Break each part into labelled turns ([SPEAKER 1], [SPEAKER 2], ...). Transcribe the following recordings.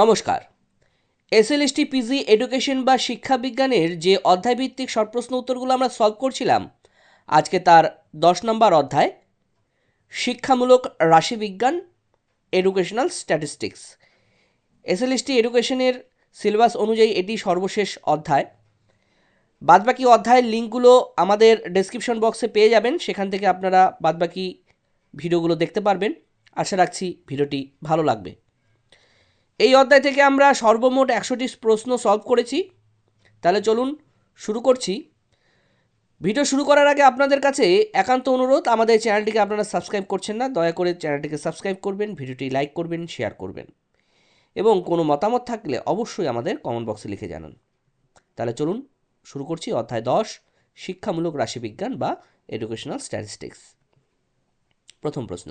[SPEAKER 1] নমস্কার। SLST, PG, education বা শিক্ষা বিজ্ঞানের যে অধ্যায়ভিত্তিক শর্ট প্রশ্ন উত্তরগুলো আমরা সলভ করছিলাম, আজকে তার দশ নম্বর অধ্যায়, শিক্ষামূলক রাশিবিজ্ঞান এডুকেশনাল স্ট্যাটিস্টিক্স এসএলএসটি এডুকেশনের সিলেবাস অনুযায়ী এটি সর্বশেষ অধ্যায়। বাদবাকি অধ্যায়ের লিঙ্কগুলো আমাদের ডেসক্রিপশন বক্সে পেয়ে যাবেন, সেখান থেকে আপনারা বাদবাকি ভিডিওগুলো দেখতে পারবেন। আশা রাখছি ভিডিওটি ভালো লাগবে। এই অধ্যায় থেকে আমরা সর্বমোট একশোটি প্রশ্ন সলভ করেছি। তাহলে চলুন শুরু করছি। ভিডিও শুরু করার আগে আপনাদের কাছে একান্ত অনুরোধ, আমাদের চ্যানেলটিকে আপনারা সাবস্ক্রাইব করছেন না, দয়া করে চ্যানেলটিকে সাবস্ক্রাইব করবেন, ভিডিওটি লাইক করবেন শেয়ার করবেন। এবং কোনো মতামত থাকলে অবশ্যই আমাদের কমেন্ট বক্সে লিখে জানান। তাহলে চলুন শুরু করছি অধ্যায় দশ, শিক্ষামূলক রাশিবিজ্ঞান বা এডুকেশনাল স্ট্যাটিস্টিক্স প্রথম প্রশ্ন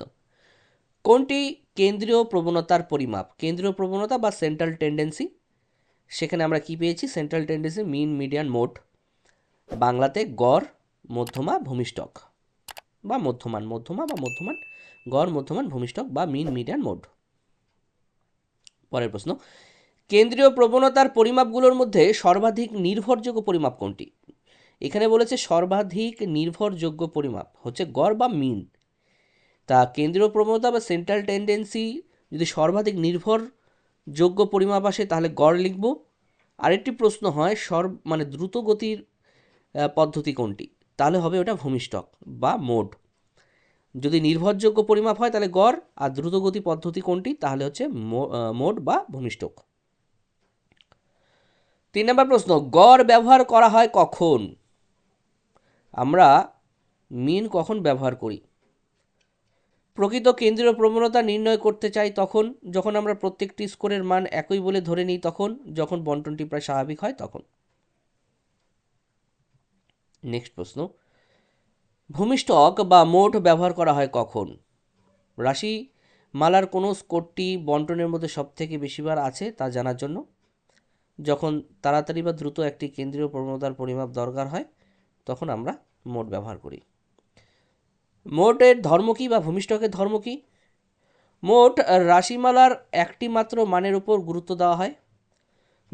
[SPEAKER 1] কোনটি কেন্দ্রীয় প্রবণতার পরিমাপ? কেন্দ্রীয় প্রবণতা বা সেন্ট্রাল টেন্ডেন্সি সেখানে আমরা কি পেয়েছি? Central tendency mean median mode বাংলাতে গড়, মধ্যমা ভূমিষ্ঠক বা মধ্যমান, মধ্যমা বা মধ্যমান, গড়, মধ্যমান ভূমিষ্ঠক বা মিন মিডিয়ান মোড পরের প্রশ্ন। কেন্দ্রীয় প্রবণতার পরিমাপগুলোর মধ্যে সর্বাধিক নির্ভরযোগ্য পরিমাপ কোনটি? এখানে বলেছে সর্বাধিক নির্ভরযোগ্য পরিমাপ, হচ্ছে গড় বা মিন তা কেন্দ্রীয় প্রবণতা বা সেন্ট্রাল টেন্ডেন্সি যদি সর্বাধিক নির্ভরযোগ্য পরিমাপ আসে, তাহলে গড় লিখব। আরেকটি প্রশ্ন হয়, সর মানে দ্রুত গতির পদ্ধতি কোনটি? তাহলে হবে ওটা ভূমিষ্ঠক বা মোড। যদি নির্ভরযোগ্য পরিমাপ হয়, তাহলে গড়, আর দ্রুতগতি পদ্ধতি কোনটি? তাহলে হচ্ছে মোড বা ভূমিষ্ঠক তিন নম্বর প্রশ্ন, গড় ব্যবহার করা হয় কখন? আমরা মিন কখন ব্যবহার করি? প্রকৃত কেন্দ্রীয় প্রবণতা নির্ণয় করতে চাই তখন, যখন আমরা প্রত্যেকটি স্কোরের মান একই বলে ধরে নিই তখন, যখন বন্টনটি প্রায় স্বাভাবিক হয় তখন। নেক্সট প্রশ্ন। ভূমিষ্ঠক বা মোট ব্যবহার করা হয় কখন? রাশি মালার কোনো স্কোরটি বন্টনের মধ্যে সবথেকে বেশিবার আছে তা জানার জন্য। যখন তাড়াতাড়ি বা দ্রুত একটি কেন্দ্রীয় প্রবণতার পরিমাপ দরকার হয়, তখন আমরা মোট ব্যবহার করি। মোটের ধর্ম কী বা ভূমিষ্ঠকের ধর্ম কী? মোট রাশিমালার একটি মাত্র মানের উপর গুরুত্ব দেওয়া হয়।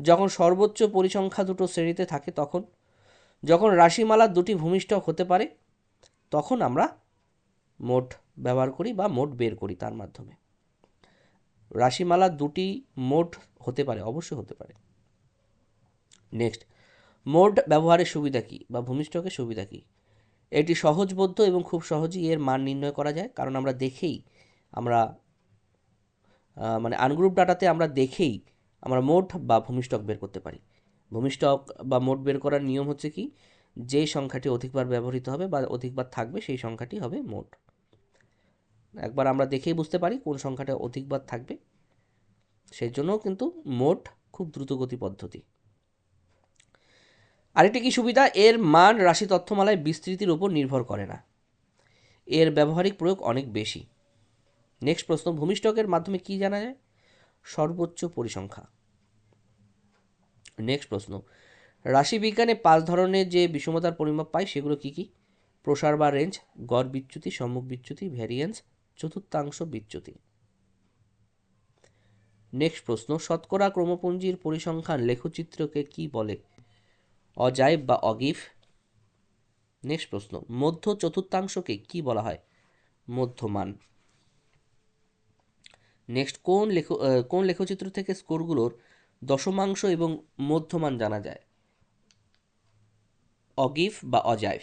[SPEAKER 1] যখন সর্বোচ্চ পরিসংখ্যা দুটো শ্রেণীতে থাকে তখন, যখন রাশিমালার দুটি ভূমিষ্ঠক হতে পারে, তখন আমরা মোট ব্যবহার করি বা মোট বের করি তার মাধ্যমে। রাশিমালার দুটি মোট হতে পারে, অবশ্যই হতে পারে। নেক্সট মোট ব্যবহারের সুবিধা কী বা ভূমিষ্ঠকের সুবিধা কী? এটি সহজবোধ্য এবং খুব সহজেই এর মান নির্ণয় করা যায়। কারণ আমরা দেখেই, আমরা মানে আনগ্রুপ ডাটাতে আমরা দেখেই আমরা মোট বা ভূমিষ্ঠক বের করতে পারি। ভূমিষ্ঠক বা মোট বের করার নিয়ম হচ্ছে কি? যে সংখ্যাটি অধিকবার ব্যবহৃত হবে বা অধিকবার থাকবে, সেই সংখ্যাটি হবে মোট। একবার আমরা দেখেই বুঝতে পারি কোন সংখ্যাটা অধিকবার থাকবে, সেই জন্য কিন্তু মোট খুব দ্রুতগতি পদ্ধতি। আরেকটি কি সুবিধা? এর মান রাশি তথ্যমালায় বিস্তৃতির উপর নির্ভর করে না। এর ব্যবহারিক প্রয়োগ অনেক বেশি। নেক্সট প্রশ্ন ভূমিষ্ঠকের মাধ্যমে কি জানা যায়? সর্বোচ্চ পরিসংখ্যা। নেক্সট প্রশ্ন রাশিবিজ্ঞানে পাঁচ ধরনের যে বিষমতার পরিমাপ পাই সেগুলো কি কি? প্রসার বা রেঞ্জ, গড় বিচ্যুতি, সম্মুখ বিচ্যুতি, ভ্যারিয়েন্স, চতুর্থাংশ বিচ্যুতি। নেক্সট প্রশ্ন, শতকরা ক্রমপুঞ্জির পরিসংখ্যান লেখচিত্রকে কি বলে? অজাইব বা অগিফ নেক্সট প্রশ্ন, মধ্য চতুর্থাংশকে কি বলা হয়? মধ্যমান। নেক্সট, কোন লেখ কোন লেখচিত্র থেকে স্কোরগুলোর দশমাংশ এবং মধ্যমান জানা যায়? অগিফ বা অজাইফ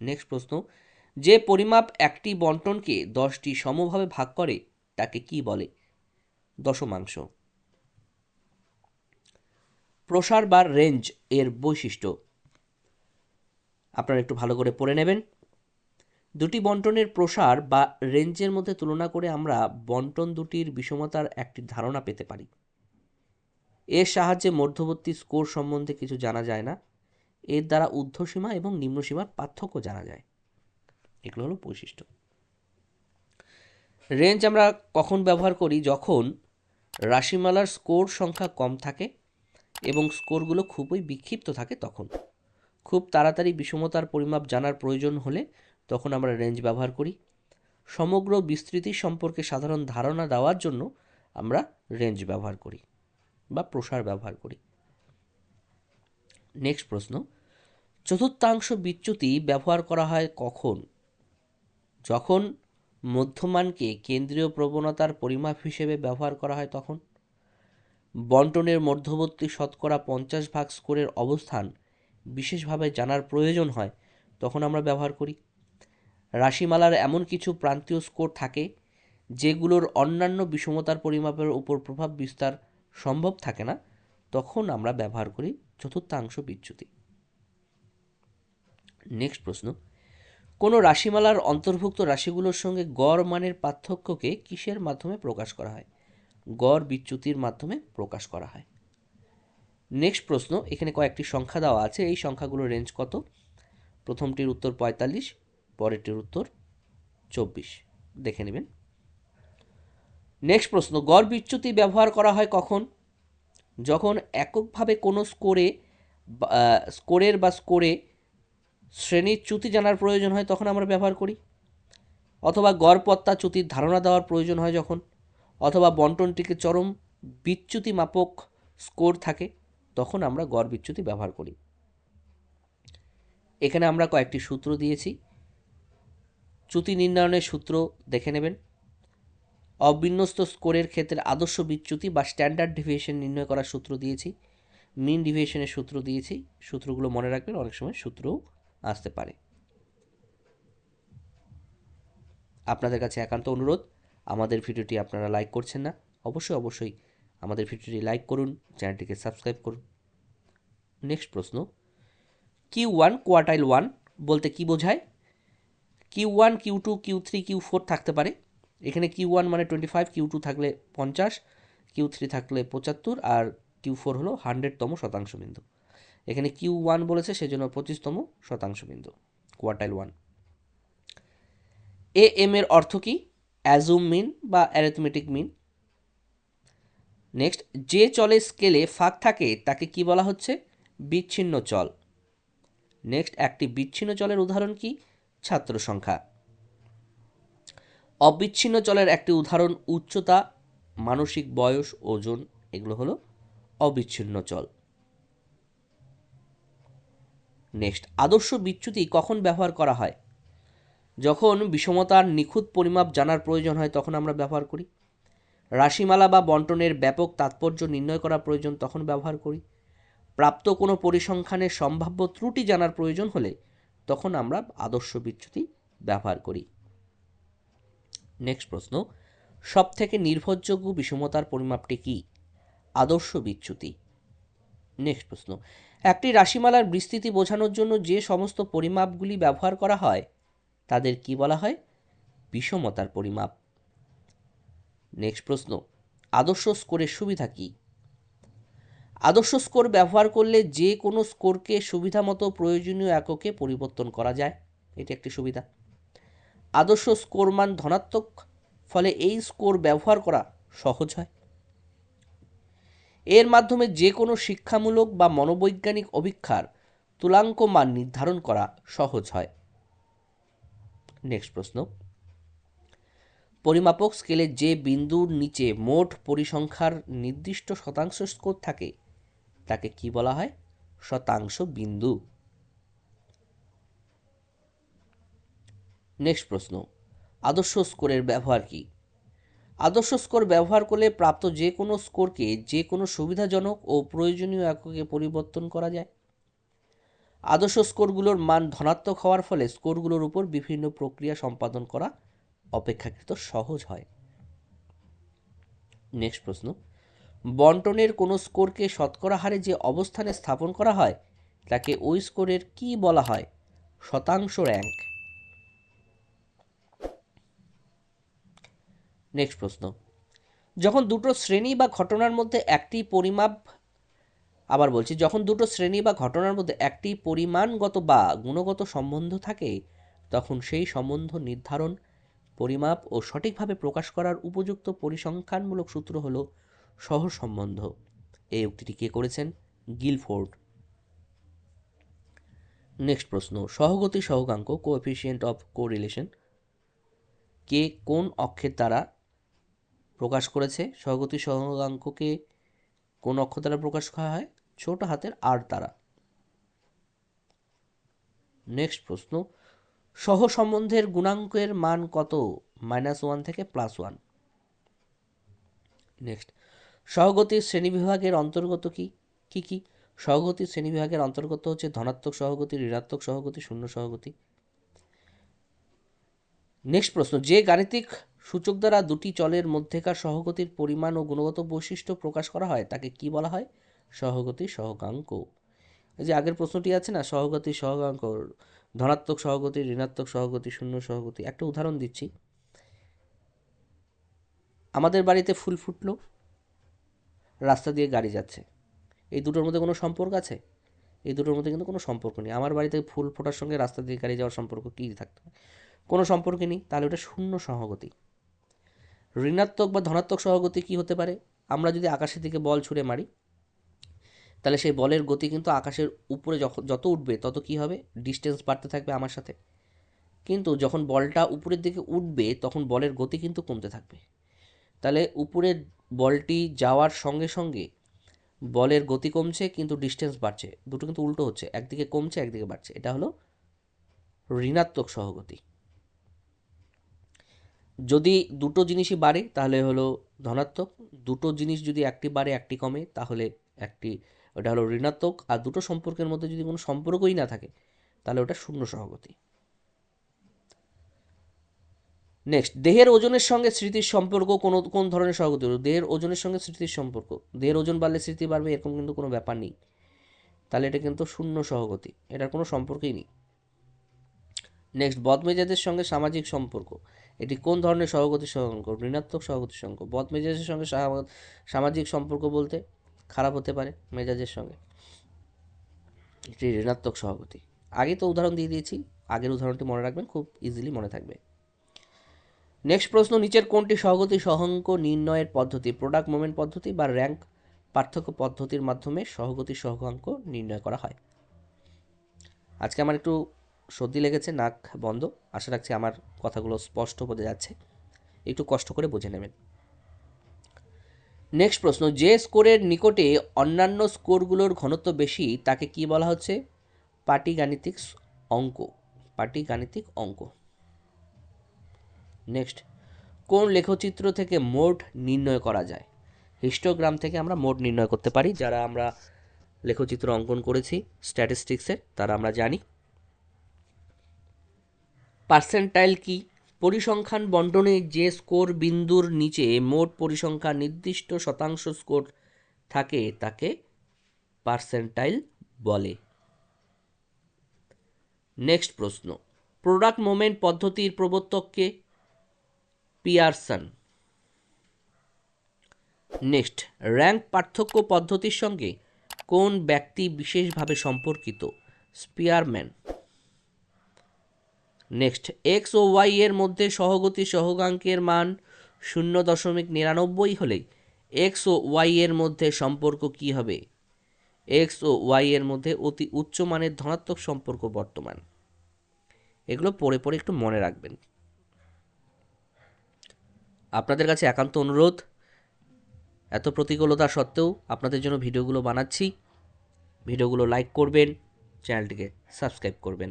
[SPEAKER 1] নেক্সট প্রশ্ন, যে পরিমাপ একটি বন্টনকে দশটি সমভাবে ভাগ করে, তাকে কি বলে? দশমাংশ। প্রসার বা রেঞ্জ এর বৈশিষ্ট্য। আপনারা একটু ভালো করে পড়ে নেবেন। দুটি বন্টনের প্রসার বা রেঞ্জের মধ্যে তুলনা করে আমরা বন্টন দুটির বিষমতার একটি ধারণা পেতে পারি। এর সাহায্যে মধ্যবর্তী স্কোর সম্বন্ধে কিছু জানা যায় না। এর দ্বারা ঊর্ধ্বসীমা এবং নিম্নসীমার পার্থক্য জানা যায়। এগুলো হলো বৈশিষ্ট্য। রেঞ্জ আমরা কখন ব্যবহার করি? যখন রাশিমালার স্কোর সংখ্যা কম থাকে এবং স্কোরগুলো খুবই বিক্ষিপ্ত থাকে তখন। খুব তাড়াতাড়ি বিষমতার পরিমাপ জানার প্রয়োজন হলে তখন আমরা রেঞ্জ ব্যবহার করি। সমগ্র বিস্তৃতি সম্পর্কে সাধারণ ধারণা দেওয়ার জন্য আমরা রেঞ্জ ব্যবহার করি বা প্রসার ব্যবহার করি। নেক্সট প্রশ্ন। চতুর্থাংশ বিচ্যুতি ব্যবহার করা হয় কখন? যখন মধ্যমানকে কেন্দ্রীয় প্রবণতার পরিমাপ হিসেবে ব্যবহার করা হয় তখন? বন্টনের মধ্যবর্তী শতকরা পঞ্চাশ ভাগ স্কোরের অবস্থান বিশেষভাবে জানার প্রয়োজন হয়, তখন আমরা ব্যবহার করি। রাশিমালার এমন কিছু প্রান্তীয় স্কোর থাকে, যেগুলোর অন্যান্য বিষমতার পরিমাপের উপর প্রভাব বিস্তার সম্ভব থাকে না, তখন আমরা ব্যবহার করি চতুর্থাংশ বিচ্যুতি। নেক্সট প্রশ্ন। কোনো রাশিমালার অন্তর্ভুক্ত রাশিগুলোর সঙ্গে গড় মানের পার্থক্যকে কিসের মাধ্যমে প্রকাশ করা হয়? গড় বিচ্যুতির মাধ্যমে প্রকাশ করা হয়। নেক্সট প্রশ্ন, এখানে কয়েকটি সংখ্যা দেওয়া আছে। এই সংখ্যাগুলোর রেঞ্জ কত? প্রথমটির উত্তর পঁয়তাল্লিশ, পরেরটির উত্তর চব্বিশ। দেখে নেবেন। নেক্সট প্রশ্ন, গড় বিচ্যুতি ব্যবহার করা হয় কখন? যখন এককভাবে কোনো স্কোরে স্কোরের বা স্কোরে শ্রেণির চ্যুতি জানার প্রয়োজন হয়, তখন আমরা ব্যবহার করি? অথবা গড়পত্তা চ্যুতির ধারণা দেওয়ার প্রয়োজন হয় যখন? অথবা বন্টনটিকে চরম বিচ্যুতি মাপক স্কোর থাকে, তখন আমরা গড় বিচ্যুতি ব্যবহার করি। এখানে আমরা কয়েকটি সূত্র দিয়েছি। চ্যুতি নির্ণয়নের সূত্র দেখে নেবেন। অবিন্যস্ত স্কোরের ক্ষেত্রে আদর্শ বিচ্যুতি বা স্ট্যান্ডার্ড ডিভিয়েশন নির্ণয় করার সূত্র দিয়েছি। মিন ডিভিয়েশনের সূত্র দিয়েছি। সূত্রগুলো মনে রাখবেন, অনেক সময় সূত্রও আসতে পারে। আপনাদের কাছে একান্ত অনুরোধ। আমাদের ভিডিওটি আপনারা লাইক করছেন না, অবশ্যই অবশ্যই আমাদের ভিডিওটি লাইক করুন, চ্যানেলটিকে সাবস্ক্রাইব করুন। নেক্সট প্রশ্ন কিউ ওয়ান কোয়ার্টাইল ওয়ান বলতে কি বোঝায়? Q one q two q three q four থাকতে পারে। এখানে কিউ ওয়ান মানে টোয়েন্টি ফাইভ কিউ টু থাকলে পঞ্চাশ কিউ থ্রি থাকলে পঁচাত্তর আর কিউ ফোর হলো হান্ড্রেডতম শতাংশ বিন্দু। এখানে কিউ ওয়ান বলেছে, সেজন্য পঁচিশতম শতাংশ বিন্দু কোয়ার্টাইল ওয়ান এ এম এর অর্থ কি? অ্যাজুম মিন বা অ্যারিথমেটিক মিন। নেক্সট, যে চলের স্কেলে ফাঁক থাকে, তাকে কি বলা হচ্ছে? বিচ্ছিন্ন চল। নেক্সট, একটি বিচ্ছিন্ন চলের উদাহরণ কি? ছাত্র সংখ্যা। অবিচ্ছিন্ন চলের একটি উদাহরণ উচ্চতা, মানসিক বয়স, ওজন, এগুলো হলো অবিচ্ছিন্ন চল। নেক্সট, আদর্শ বিচ্যুতি কখন ব্যবহার করা হয়? যখন বিষমতার নিখুঁত পরিমাপ জানার প্রয়োজন হয় তখন আমরা ব্যবহার করি। রাশিমালা বা বন্টনের ব্যাপক তাৎপর্য নির্ণয় করা প্রয়োজন তখন ব্যবহার করি। প্রাপ্ত কোনো পরিসংখ্যানের সম্ভাব্য ত্রুটি জানার প্রয়োজন হলে তখন আমরা আদর্শ বিচ্যুতি ব্যবহার করি। নেক্সট প্রশ্ন সব থেকে নির্ভরযোগ্য বিষমতার পরিমাপটি কি? আদর্শ বিচ্যুতি। নেক্সট প্রশ্ন, একটি রাশিমালার বিস্তৃতি বোঝানোর জন্য যে সমস্ত পরিমাপগুলি ব্যবহার করা হয় তাদের কি বলা হয়? বিষমতার পরিমাপ। নেক্সট প্রশ্ন, আদর্শ স্কোরের সুবিধা কি? আদর্শ স্কোর ব্যবহার করলে যে কোনো স্কোরকে সুবিধা মতো প্রয়োজনীয় এককে পরিবর্তন করা যায়। এটি একটি সুবিধা। আদর্শ স্কোর মান ধনাত্মক, ফলে এই স্কোর ব্যবহার করা সহজ হয়। এর মাধ্যমে যে কোনো শিক্ষামূলক বা মনোবৈজ্ঞানিক অভিক্ষার তুলাঙ্ক মান নির্ধারণ করা সহজ হয়। নেক্সট প্রশ্ন। পরিমাপক স্কেলে যে বিন্দুর নিচে মোট পরিসংখ্যার নির্দিষ্ট শতাংশ স্কোর থাকে, তাকে কি বলা হয়? শতাংশ বিন্দু। নেক্সট প্রশ্ন, আদর্শ স্কোরের ব্যবহার কি? আদর্শ স্কোর ব্যবহার করলে প্রাপ্ত যে কোনো স্কোরকে যে কোনো সুবিধাজনক ও প্রয়োজনীয় এককে পরিবর্তন করা যায়। আদর্শ স্কোরগুলোর মান ধনাত্মক হওয়ার ফলে স্কোরগুলোর উপর বিভিন্ন প্রক্রিয়া সম্পাদন করা অপেক্ষাকৃত সহজ হয়। নেক্সট প্রশ্ন। বন্টনের কোনো স্কোরকে শতকরা হারে যে অবস্থানে স্থাপন করা হয়, তাকে ওই স্কোরের কি বলা হয়? শতাংশ র্যাঙ্ক। নেক্সট প্রশ্ন। যখন দুটো শ্রেণি বা ঘটনার মধ্যে একটি পরিমাপ আবার বলছি, যখন দুটো শ্রেণি বা ঘটনার মধ্যে একটি পরিমাণগত বা গুণগত সম্বন্ধ থাকে, তখন সেই সম্বন্ধ নির্ধারণ, পরিমাপ ও সঠিকভাবে প্রকাশ করার উপযুক্ত পরিসংখ্যানমূলক সূত্র হল সহসম্বন্ধ এই উক্তিটি কে করেছেন? গিলফোর্ড। নেক্সট প্রশ্ন, সহগতি সহগাঙ্ক কোএফিসিয়েন্ট অফ কোরিলেশন, কে কোন অক্ষের দ্বারা প্রকাশ করেছে? সহগতি সহগাঙ্ককে কোন অক্ষ দ্বারা প্রকাশ করা হয়? ছোট হাতের আর দ্বারা নেক্সট প্রশ্ন। সহ সম্বন্ধের গুণাঙ্কের মান কত? মাইনাস ওয়ান থেকে প্লাস ওয়ান। নেক্সট। সহগতির শ্রেণীবিভাগের অন্তর্গত কি? কি কি? সহগতির শ্রেণীবিভাগের অন্তর্গত হচ্ছে ধনাত্মক সহগতি, ঋণাত্মক সহগতি, শূন্য সহগতি। নেক্সট প্রশ্ন। যে গাণিতিক সূচক দ্বারা দুটি চলের মধ্যেকার সহগতির পরিমাণ ও গুণগত বৈশিষ্ট্য প্রকাশ করা হয়, তাকে কি বলা হয়? সহগতি সহগাঙ্ক। এই যে আগের প্রশ্নটি আছে না, সহগতি সহগাঙ্ক, ধনাত্মক সহগতি, ঋণাত্মক সহগতি, শূন্য সহগতি, একটা উদাহরণ দিচ্ছি। আমাদের বাড়িতে ফুল ফুটলো, রাস্তা দিয়ে গাড়ি যাচ্ছে। এই দুটোর মধ্যে কোনো সম্পর্ক আছে? এই দুটোর মধ্যে কিন্তু কোনো সম্পর্ক নেই। আমার বাড়িতে ফুল ফোটার সঙ্গে রাস্তা দিয়ে গাড়ি যাওয়ার সম্পর্ক কী থাকতে কোনো সম্পর্ক নেই। তাহলে ওটা শূন্য সহগতি। ঋণাত্মক বা ধনাত্মক সহগতি কি হতে পারে? আমরা যদি আকাশের দিকে বল ছুঁড়ে মারি তাহলে সেই বলের গতি কিন্তু আকাশের উপরে যখন যত উঠবে, তত কি হবে? ডিস্টেন্স বাড়তে থাকবে আমার সাথে। কিন্তু যখন বলটা উপরের দিকে উঠবে, তখন বলের গতি কিন্তু কমতে থাকবে। তাহলে উপরের বলটি যাওয়ার সঙ্গে সঙ্গে বলের গতি কমছে, কিন্তু ডিস্টেন্স বাড়ছে। দুটো কিন্তু উল্টো হচ্ছে। একদিকে কমছে, একদিকে বাড়ছে। এটা হলো ঋণাত্মক সহগতি। যদি দুটো জিনিসই বাড়ে, তাহলে হলো ধনাত্মক। দুটো জিনিস যদি একটি বাড়ে, একটি কমে, তাহলে একটি ওটা হলো ঋণাত্মক আর দুটো সম্পর্কের মধ্যে যদি কোনো সম্পর্কই না থাকে, তাহলে ওটা শূন্য সহগতি। নেক্সট দেহের ওজনের সঙ্গে স্মৃতির সম্পর্ক কোন কোন ধরনের সহগতি? দেহের ওজনের সঙ্গে স্মৃতির সম্পর্ক। দেহের ওজন বাড়লে স্মৃতি বাড়বে, এরকম কিন্তু কোনো ব্যাপার নেই। তাহলে এটা কিন্তু শূন্য সহগতি, এটার কোনো সম্পর্কই নেই। নেক্সট বদমেজাজের সঙ্গে সামাজিক সম্পর্ক। এটি কোন ধরনের সহগতি সঙ্গ ঋণাত্মক সহগতি সঙ্গ। বদমেজাজের সঙ্গে সামাজিক সম্পর্ক বলতে? খারাপ হতে পারে মেজাজের সঙ্গে। এটি ঋণাত্মক সহগতি আগে তো উদাহরণ দিয়ে দিয়েছি, আগের উদাহরণটি মনে রাখবেন, খুব ইজিলি মনে থাকবে। নেক্সট প্রশ্ন, নিচের কোনটি সহগতি সহঙ্ক নির্ণয়ের পদ্ধতি? প্রোডাক্ট মোমেন্ট পদ্ধতি বা র্যাঙ্ক পার্থক্য পদ্ধতির মাধ্যমে সহগতি সহগাঙ্ক নির্ণয় করা হয়। আজকে আমার একটু সর্দি লেগেছে, নাক বন্ধ। আশা রাখছি আমার কথাগুলো স্পষ্ট বোঝা যাচ্ছে। একটু কষ্ট করে বুঝে নেবেন। নেক্সট প্রশ্ন, যে স্কোরের নিকটে অন্যান্য স্কোরগুলোর ঘনত্ব বেশি, তাকে কি বলা হচ্ছে? পাটিগাণিতিক অঙ্ক পাটিগাণিতিক অঙ্ক। নেক্সট, কোন লেখচিত্র থেকে মোড নির্ণয় করা যায়? হিস্টোগ্রাম থেকে আমরা মোড নির্ণয় করতে পারি, যারা আমরা লেখচিত্র অঙ্কন করেছি স্ট্যাটিস্টিক্সের তারা আমরা জানি। পার্সেন্টাইল কি? পরিসংখ্যান বন্টনে যে স্কোর বিন্দুর নিচে মোট পরিসংখ্যান নির্দিষ্ট শতাংশ স্কোর থাকে তাকে পার্সেন্টাইল বলে। নেক্সট প্রশ্ন। প্রোডাক্ট মোমেন্ট পদ্ধতির প্রবর্তককে পিয়ারসন। নেক্সট। র্যাঙ্ক পার্থক্য পদ্ধতির সঙ্গে কোন ব্যক্তি বিশেষভাবে সম্পর্কিত? স্পিয়ারম্যান। নেক্সট, এক্স ও ওয়াই এর মধ্যে সহগতি সহগাঙ্কের মান শূন্য দশমিক নিরানব্বই হলে এক্স ও ওয়াই এর মধ্যে সম্পর্ক কি হবে? এক্স ও ওয়াই এর মধ্যে অতি উচ্চ মানের ধনাত্মক সম্পর্ক বর্তমান। এগুলো পড়ে পড়ে একটু মনে রাখবেন। আপনাদের কাছে একান্ত অনুরোধ, এত প্রতিকূলতা সত্ত্বেও আপনাদের জন্য ভিডিওগুলো বানাচ্ছি। ভিডিওগুলো লাইক করবেন, চ্যানেলটিকে সাবস্ক্রাইব করবেন।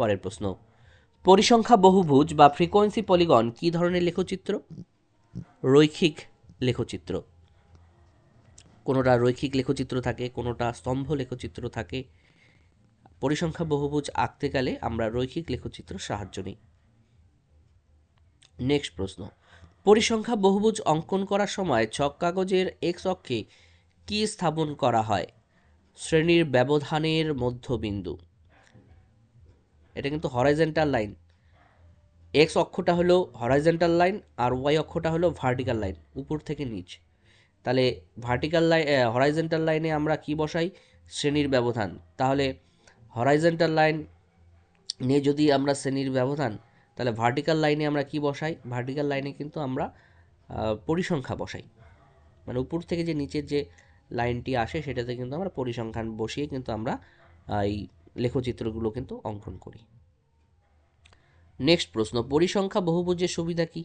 [SPEAKER 1] পরের প্রশ্ন। পরিসংখ্যা বহুভুজ বা ফ্রিকোয়েন্সি পলিগন কি ধরনের লেখচিত্র? রৈখিক লেখচিত্র। কোনোটা রৈখিক লেখচিত্র থাকে, কোনোটা স্তম্ভ লেখচিত্র থাকে। পরিসংখ্যা বহুভুজ আঁকতে গেলে আমরা রৈখিক লেখচিত্র সাহায্য নিই। নেক্সট প্রশ্ন। পরিসংখ্যা বহুভুজ অঙ্কন করার সময় ছক কাগজের এক্স অক্ষে কি স্থাপন করা হয়? শ্রেণির ব্যবধানের মধ্যবিন্দু। এটা কিন্তু হরাইজেন্টাল লাইন এক্স অক্ষটা হলো হরাইজেন্টাল লাইন আর ওয়াই অক্ষটা হলো ভার্টিক্যাল লাইন উপর থেকে নিচ। তাহলে ভার্টিক্যাল লাইন হরাইজেন্টাল লাইনে আমরা কি বসাই? শ্রেণির ব্যবধান। তাহলে হরাইজেন্টাল লাইন নিয়ে যদি আমরা শ্রেণির ব্যবধান, তাহলে ভার্টিক্যাল লাইনে আমরা কি বসাই? ভার্টিক্যাল লাইনে কিন্তু আমরা পরিসংখ্যা বসাই। মানে উপর থেকে যে নিচের যে লাইনটি আসে, সেটাতে কিন্তু আমরা পরিসংখ্যান বসিয়ে কিন্তু আমরা এই লেখচিত্রগুলো কিন্তু অঙ্কন করি। নেক্সট প্রশ্ন, পরিসংখ্যা বহুভুজের সুবিধা কি?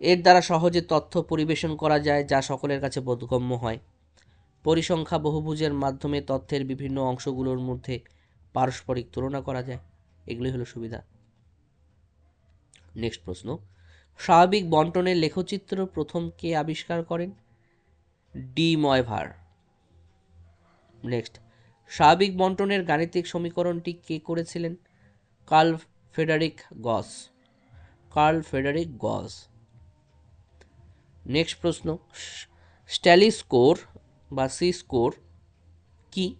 [SPEAKER 1] এর দ্বারা সহজে তথ্য পরিবেশন করা যায় যা সকলের কাছে বোধগম্য হয়। পরিসংখ্যা বহুভুজের মাধ্যমে তথ্যের বিভিন্ন অংশগুলোর মধ্যে পারস্পরিক তুলনা করা যায়। এগুলি হলো সুবিধা। নেক্সট প্রশ্ন, স্বাভাবিক বন্টনের লেখচিত্র প্রথম কে আবিষ্কার করেন? ডি ময়ভার। নেক্সট স্বাভাবিক বন্টনের গাণিতিক সমীকরণটি কে করেছিলেন? Carl Friedrich Gauss. Carl Frederick Gauss. Next প্রশ্ন। স্ট্যালি স্কোর বা সি স্কোর কি?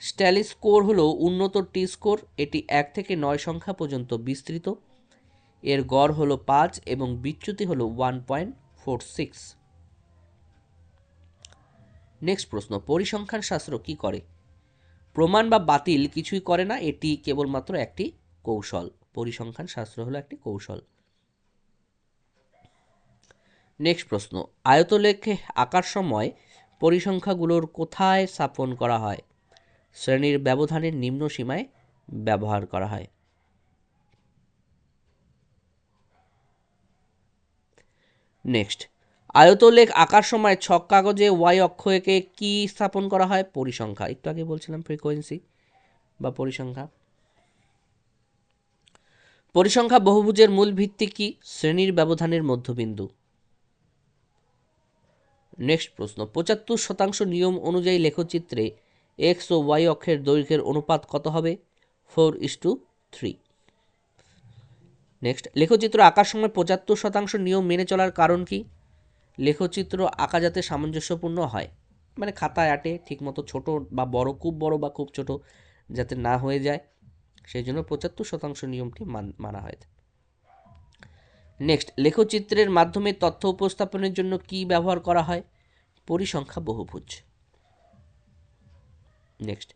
[SPEAKER 1] স্ট্যালি স্কোর হলো উন্নত টি স্কোর এটি এক থেকে নয় সংখ্যা পর্যন্ত বিস্তৃত। এর গড় হলো পাঁচ এবং বিচ্যুতি হলো one point four six next প্রশ্ন, পরিসংখ্যান শাস্ত্র কি করে? প্রমাণ বা বাতিল কিছুই করে না, এটি কেবলমাত্র একটি কৌশল। পরিসংখ্যান শাস্ত্র হলো একটি কৌশল। নেক্সট প্রশ্ন, আয়তলেখে আঁকার সময় পরিসংখ্যাগুলোর কোথায় স্থাপন করা হয়? শ্রেণির ব্যবধানের নিম্ন সীমায় ব্যবহার করা হয়। নেক্সট আয়তলেখ আঁকার সময় ছক কাগজে ওয়াই অক্ষকে কি স্থাপন করা হয়? পরিসংখ্যা। একটু আগে বলছিলাম ফ্রিকোয়েন্সি বা পরিসংখ্যা। পরিসংখ্যা বহুভুজের মূল ভিত্তি কি? শ্রেণির ব্যবধানের মধ্যবিন্দু। নেক্সট প্রশ্ন। পঁচাত্তর শতাংশ নিয়ম অনুযায়ী লেখচিত্রে এক্স ও ওয়াই অক্ষের দৈর্ঘ্যের অনুপাত কত হবে? Four is to three next লেখচিত্র আঁকার সময় পঁচাত্তর শতাংশ নিয়ম মেনে চলার কারণ কি? লেখচিত্র আঁকা যাতে সামঞ্জস্যপূর্ণ হয় মানে খাতায় আটে, ঠিকমতো ছোট বা বড়, খুব বড় বা খুব ছোট যাতে না হয়ে যায়, সেই জন্য পঁচাত্তর শতাংশ নিয়মটি মান- হয় নেক্সট, লেখচিত্রের মাধ্যমে তথ্য উপস্থাপনের জন্য কি ব্যবহার করা হয়? পরিসংখ্যা বহুভুজ। নেক্সট,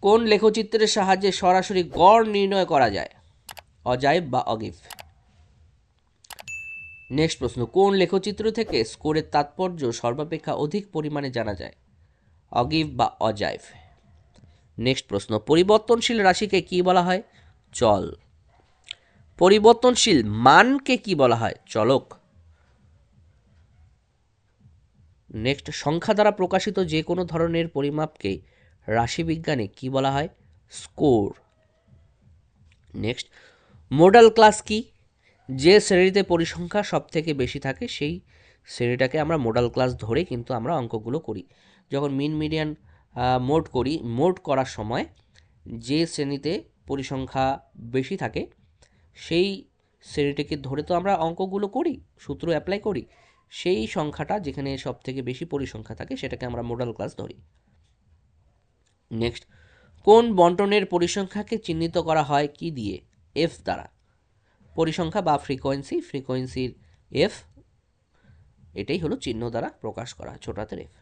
[SPEAKER 1] কোন লেখচিত্রের সাহায্যে সরাসরি গড় নির্ণয় করা যায়? অজাইব বা অগিভ নেক্সট প্রশ্ন, কোন লেখচিত্র থেকে স্কোরের তাৎপর্য সর্বাপেক্ষা অধিক পরিমাণে জানা যায়? অগিভ বা অজাইভ। নেক্সট প্রশ্ন, পরিবর্তনশীল রাশিকে কি বলা হয়? চল। পরিবর্তনশীল মানকে কি বলা হয়? চলক। নেক্সট, সংখ্যা দ্বারা প্রকাশিত যে কোনো ধরনের পরিমাপকে রাশিবিজ্ঞানে কি বলা হয়? স্কোর। নেক্সট, মোডাল ক্লাস কি? যে শ্রেণীতে পরিসংখ্যা সব থেকে বেশি থাকে, সেই শ্রেণীটাকে আমরা মোডাল ক্লাস ধরে কিন্তু আমরা অঙ্কগুলো করি। যখন মিন মিডিয়ান মোড করি মোড করার সময় যে শ্রেণীতে পরিসংখ্যা বেশি থাকে, সেই শ্রেণীটিকে ধরে তো আমরা অঙ্কগুলো করি, সূত্র অ্যাপ্লাই করি, সেই সংখ্যাটা যেখানে সব থেকে বেশি পরিসংখ্যা থাকে, সেটাকে আমরা মোডাল ক্লাস ধরি। নেক্সট কোন বন্টনের পরিসংখ্যাকে চিহ্নিত করা হয়, কি দিয়ে? এফ দ্বারা। পরিসংখ্যা বা ফ্রিকোয়েন্সি ফ্রিকোয়েন্সির এফ এটাই হলো চিহ্ন দ্বারা প্রকাশ করা ছোট হাতের এফ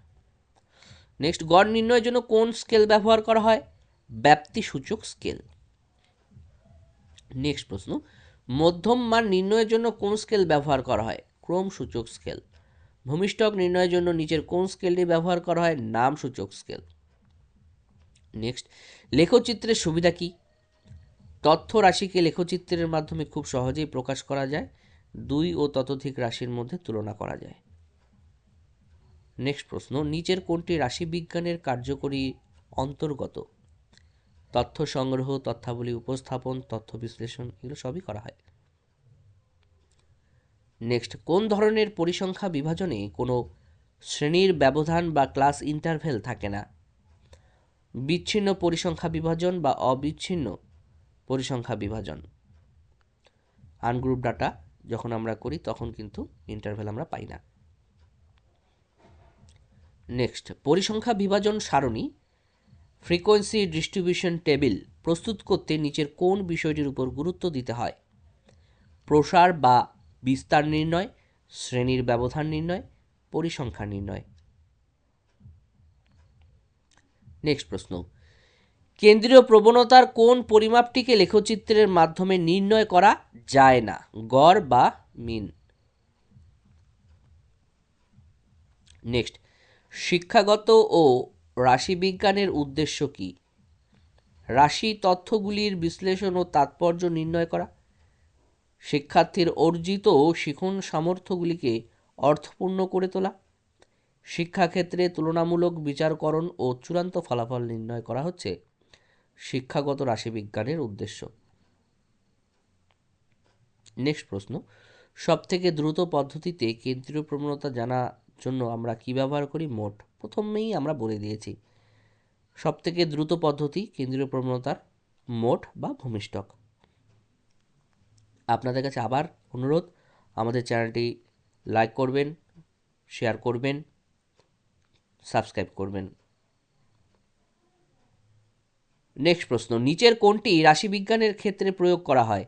[SPEAKER 1] নেক্সট গড় নির্ণয়ের জন্য কোন স্কেল ব্যবহার করা হয়? ব্যাপ্তি সূচক স্কেল নেক্সট প্রশ্ন, মধ্যম মান নির্ণয়ের জন্য কোন স্কেল ব্যবহার করা হয়? ক্রম সূচক স্কেল ভূমিষ্ঠক নির্ণয়ের জন্য নিচের কোন স্কেলটি ব্যবহার করা হয়? নাম সূচক স্কেল নেক্সট লেখচিত্রের সুবিধা কি? তথ্য রাশিকে লেখচিত্রের মাধ্যমে খুব সহজেই প্রকাশ করা যায়, দুই ও ততোধিক রাশির মধ্যে তুলনা করা যায়। নেক্সট প্রশ্ন, নিচের কোনটি রাশিবিজ্ঞানের কার্যকরী অন্তর্গত? তথ্য সংগ্রহ, তথ্যাবলী উপস্থাপন, তথ্য বিশ্লেষণ, এগুলো সবই করা হয়। নেক্সট, কোন ধরনের পরিসংখ্যা বিভাজনে কোনো শ্রেণির ব্যবধান বা ক্লাস ইন্টারভেল থাকে না? বিচ্ছিন্ন পরিসংখ্যা বিভাজন বা অবিচ্ছিন্ন পরিসংখ্যা বিভাজন। আনগ্রুপ ডাটা যখন আমরা করি, তখন কিন্তু ইন্টারভেল আমরা পাই না। নেক্সট পরিসংখ্যা বিভাজন সারণী ফ্রিকোয়েন্সি ডিস্ট্রিবিউশন টেবিল প্রস্তুত করতে নিচের কোন বিষয়টির উপর গুরুত্ব দিতে হয়? প্রসার বা বিস্তার নির্ণয়, শ্রেণির ব্যবধান নির্ণয়, পরিসংখ্যা নির্ণয়। নেক্সট প্রশ্ন কেন্দ্রীয় প্রবণতার কোন পরিমাপটিকে লেখচিত্রের মাধ্যমে নির্ণয় করা যায় না? গড় বা মিন? নেক্সট, শিক্ষাগত ও রাশিবিজ্ঞানের উদ্দেশ্য কি? রাশি তথ্যগুলির বিশ্লেষণ ও তাৎপর্য নির্ণয় করা। শিক্ষার্থীর অর্জিত শিখন সামর্থ্যগুলিকে অর্থপূর্ণ করে তোলা। শিক্ষাক্ষেত্রে তুলনামূলক বিচারকরণ ও চূড়ান্ত ফলাফল নির্ণয় করা হচ্ছে। শিক্ষাগত রাশিবিজ্ঞানের উদ্দেশ্য। নেক্সট প্রশ্ন, সবথেকে দ্রুত পদ্ধতিতে কেন্দ্রীয় প্রবণতা জানার জন্য আমরা কি ব্যবহার করি? মোট, প্রথমেই আমরা বলে দিয়েছি, সবথেকে দ্রুত পদ্ধতি কেন্দ্রীয় প্রবণতার মোট বা ভূমিষ্ঠক আপনাদের কাছে আবার অনুরোধ, আমাদের চ্যানেলটি লাইক করবেন, শেয়ার করবেন, সাবস্ক্রাইব করবেন। নেক্সট প্রশ্ন, নিচের কোনটি রাশিবিজ্ঞানের ক্ষেত্রে প্রয়োগ করা হয়?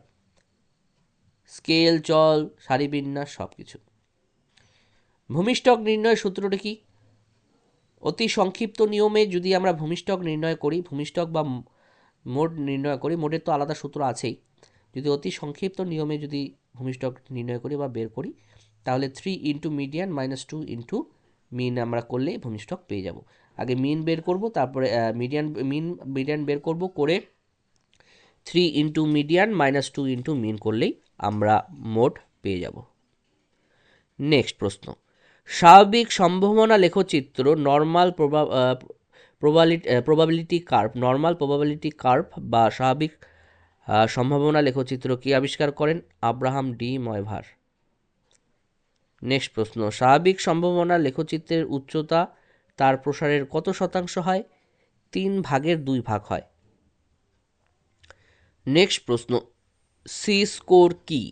[SPEAKER 1] স্কেল, চল, সারিবিন্যাস সব কিছু ভূমিষ্ঠক নির্ণয়ের সূত্রটি কি? অতি সংক্ষিপ্ত নিয়মে যদি আমরা ভূমিষ্ঠক নির্ণয় করি ভূমিষ্ঠক বা মোড নির্ণয় করি, মোডের তো আলাদা সূত্র আছেই। যদি অতি সংক্ষিপ্ত নিয়মে যদি ভূমিষ্ঠক নির্ণয় করি বা বের করি, তাহলে three into median minus two into mean আমরা করলে ভূমিষ্ঠক পেয়ে যাব। আগে মিন বের করব, তারপরে মিডিয়ান মিন মিডিয়ান বের করব করে three into median minus two into mean করলেই আমরা মোট পেয়ে যাব। নেক্সট প্রশ্ন। স্বাভাবিক সম্ভাবনা লেখচিত্র normal probability probability curve normal probability curve বা স্বাভাবিক সম্ভাবনা লেখচিত্র কি আবিষ্কার করেন? Abraham D ময়ভার। নেক্সট প্রশ্ন। স্বাভাবিক সম্ভাবনা লেখচিত্রের উচ্চতা তার প্রসারের কত শতাংশ হয়? তিন ভাগের দুই ভাগ হয়। নেক্সট প্রশ্ন সি স্কোর কি?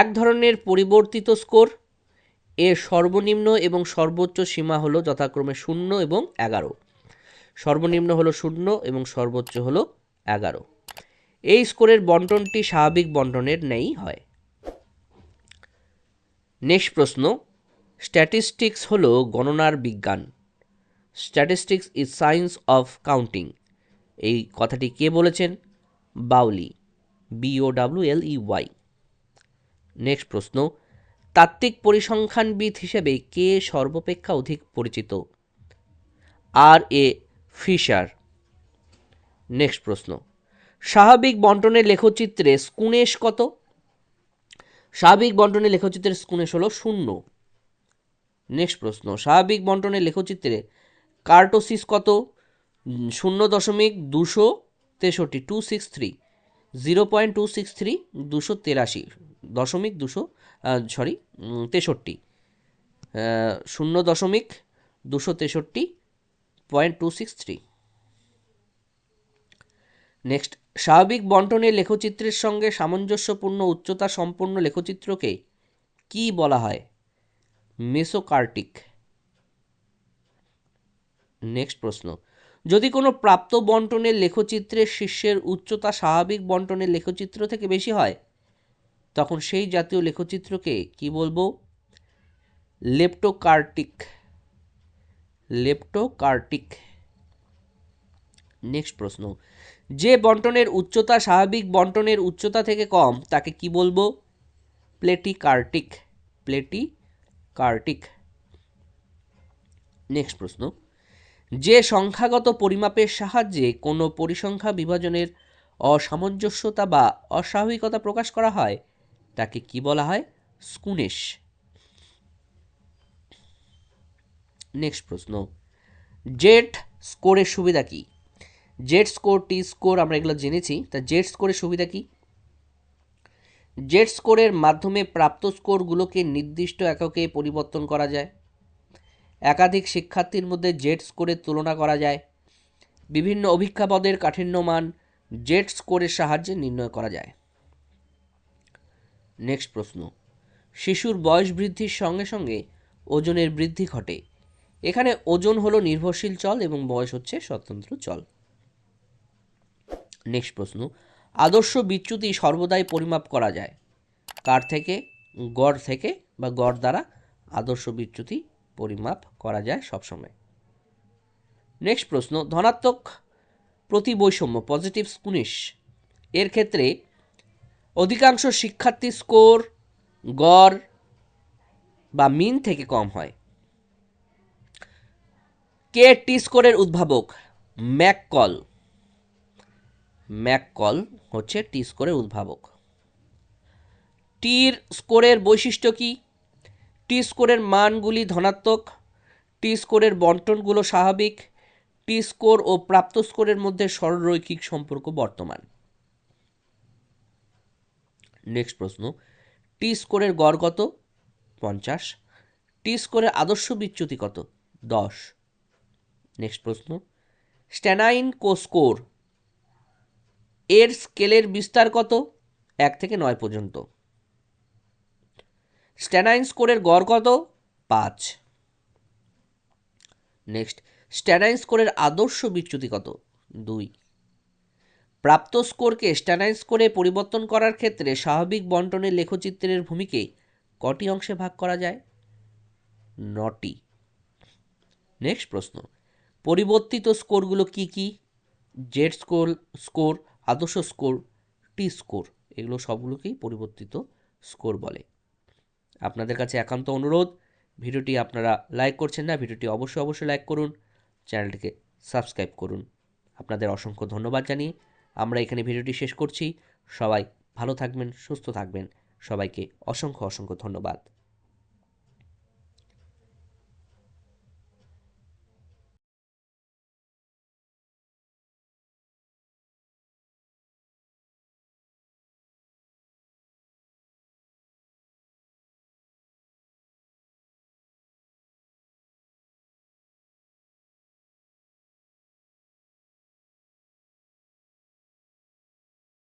[SPEAKER 1] এক ধরনের পরিবর্তিত স্কোর এর সর্বনিম্ন এবং সর্বোচ্চ সীমা হলো যথাক্রমে শূন্য এবং এগারো। সর্বনিম্ন হলো শূন্য এবং সর্বোচ্চ হলো এগারো। এই স্কোরের বন্টনটি স্বাভাবিক বন্টনের ন্যায় হয়। নেক্সট প্রশ্ন স্ট্যাটিস্টিক্স হলো গণনার বিজ্ঞান। Statistics is science of counting এই কথাটি কে বলেছেন? Bowley. B O W L E Y next প্রশ্ন। তাত্ত্বিক পরিসংখ্যানবিদ হিসেবে কে সর্বাপেক্ষা অধিক পরিচিত? আর এ ফিশার। নেক্সট প্রশ্ন। স্বাভাবিক বন্টনের লেখচিত্রে স্কুনেশ কত? স্বাভাবিক বন্টনের লেখচিত্রের স্কুনেশ হলো শূন্য। নেক্সট প্রশ্ন, স্বাভাবিক বন্টনের লেখচিত্রে কার্টোসিস কত? শূন্য দশমিক দুশো তেষট্টি two six three zero point two six three দুশো তেরাশি, দশমিক দুশো সরি তেষট্টি শূন্য দশমিক দুশো তেষট্টি point two six three next, স্বাভাবিক বন্টনের লেখচিত্রের সঙ্গে সামঞ্জস্যপূর্ণ উচ্চতা সম্পন্ন লেখচিত্রকে কি বলা হয়? মেসোকার্টিক। নেক্সট প্রশ্ন। যদি কোনো প্রাপ্ত বন্টনের লেখচিত্রের শীর্ষের উচ্চতা স্বাভাবিক বন্টনের লেখচিত্র থেকে বেশি হয়, তখন সেই জাতীয় লেখচিত্রকে কি বলব? লেপ্টোকার্টিক। লেপ্টোকার্টিক। নেক্সট প্রশ্ন। যে বন্টনের উচ্চতা স্বাভাবিক বন্টনের উচ্চতা থেকে কম, তাকে কি বলব? প্লেটিকার্টিক। প্লেটিকার্টিক নেক্সট প্রশ্ন। যে সংখ্যাগত পরিমাপের সাহায্যে কোনো পরিসংখ্যা বিভাজনের অসামঞ্জস্যতা বা অস্বাভাবিকতা প্রকাশ করা হয়, তাকে কি বলা হয়? স্কুনেশ। নেক্সট প্রশ্ন। জেট স্কোরের সুবিধা কি? জেট স্কোর টি স্কোর আমরা এগুলো জেনেছি, তা জেট স্কোরের সুবিধা কি? জেট স্কোরের মাধ্যমে প্রাপ্ত স্কোরগুলোকে নির্দিষ্ট এককে পরিবর্তন করা যায়। একাধিক শিক্ষার্থীর মধ্যে জেট স্কোরের তুলনা করা যায়। বিভিন্ন অভিজ্ঞাপদের কাঠিন্য মান জেট স্কোরের সাহায্যে নির্ণয় করা যায়। নেক্সট প্রশ্ন। শিশুর বয়স বৃদ্ধির সঙ্গে সঙ্গে ওজনের বৃদ্ধি ঘটে। এখানে ওজন হলো নির্ভরশীল চল এবং বয়স হচ্ছে স্বতন্ত্র চল। নেক্সট প্রশ্ন। আদর্শ বিচ্যুতি সর্বদাই পরিমাপ করা যায়। কার থেকে? গড় থেকে বা গড় দ্বারা আদর্শ বিচ্যুতি পরিমাপ করা যায় সবসময়। নেক্সট প্রশ্ন, ধনাত্মক প্রতি বৈষম্য পজিটিভ স্কুনিশ। এর ক্ষেত্রে অধিকাংশ শিক্ষার্থী স্কোর, গড় বা মিন থেকে কম হয়। কে টি স্কোরের উদ্ভাবক? ম্যাককল। ম্যাককল হচ্ছে টি স্কোরের উদ্ভাবক। টির স্কোরের বৈশিষ্ট্য কী? টি স্কোরের মানগুলি ধনাত্মক, টি স্কোরের বন্টনগুলো স্বাভাবিক, টি স্কোর ও প্রাপ্ত স্কোরের মধ্যে সরলরৈখিক সম্পর্ক বর্তমান। নেক্সট প্রশ্ন, টি স্কোরের গড় কত? পঞ্চাশ। টি স্কোরের আদর্শ বিচ্যুতি কত? দশ। নেক্সট প্রশ্ন, স্ট্যানাইন কো স্কোর এর স্কেলের বিস্তার কত? এক থেকে নয় পর্যন্ত। স্ট্যানাইন স্কোরের গড় কত? পাঁচ। নেক্সট, স্ট্যানাইন স্কোরের আদর্শ বিচ্যুতি কত? দুই। প্রাপ্ত স্কোরকে স্ট্যানাইন স্কোরে পরিবর্তন করার ক্ষেত্রে স্বাভাবিক বন্টনের লেখচিত্রের ভূমিকে কটি অংশে ভাগ করা যায়? নটি। নেক্সট প্রশ্ন, পরিবর্তিত স্কোরগুলো কি কি? জেড স্কোর স্কোর আদর্শ স্কোর, টি স্কোর, এগুলো সবগুলোকেই পরিবর্তিত স্কোর বলে। আপনাদের কাছে একান্ত অনুরোধ, ভিডিওটি আপনারা লাইক করছেন না, ভিডিওটি অবশ্যই অবশ্যই লাইক করুন, চ্যানেলটিকে সাবস্ক্রাইব করুন। আপনাদের অসংখ্য ধন্যবাদ জানিয়ে আমরা এখানে ভিডিওটি শেষ করছি। সবাই ভালো থাকবেন, সুস্থ থাকবেন। সবাইকে অসংখ্য অসংখ্য ধন্যবাদ।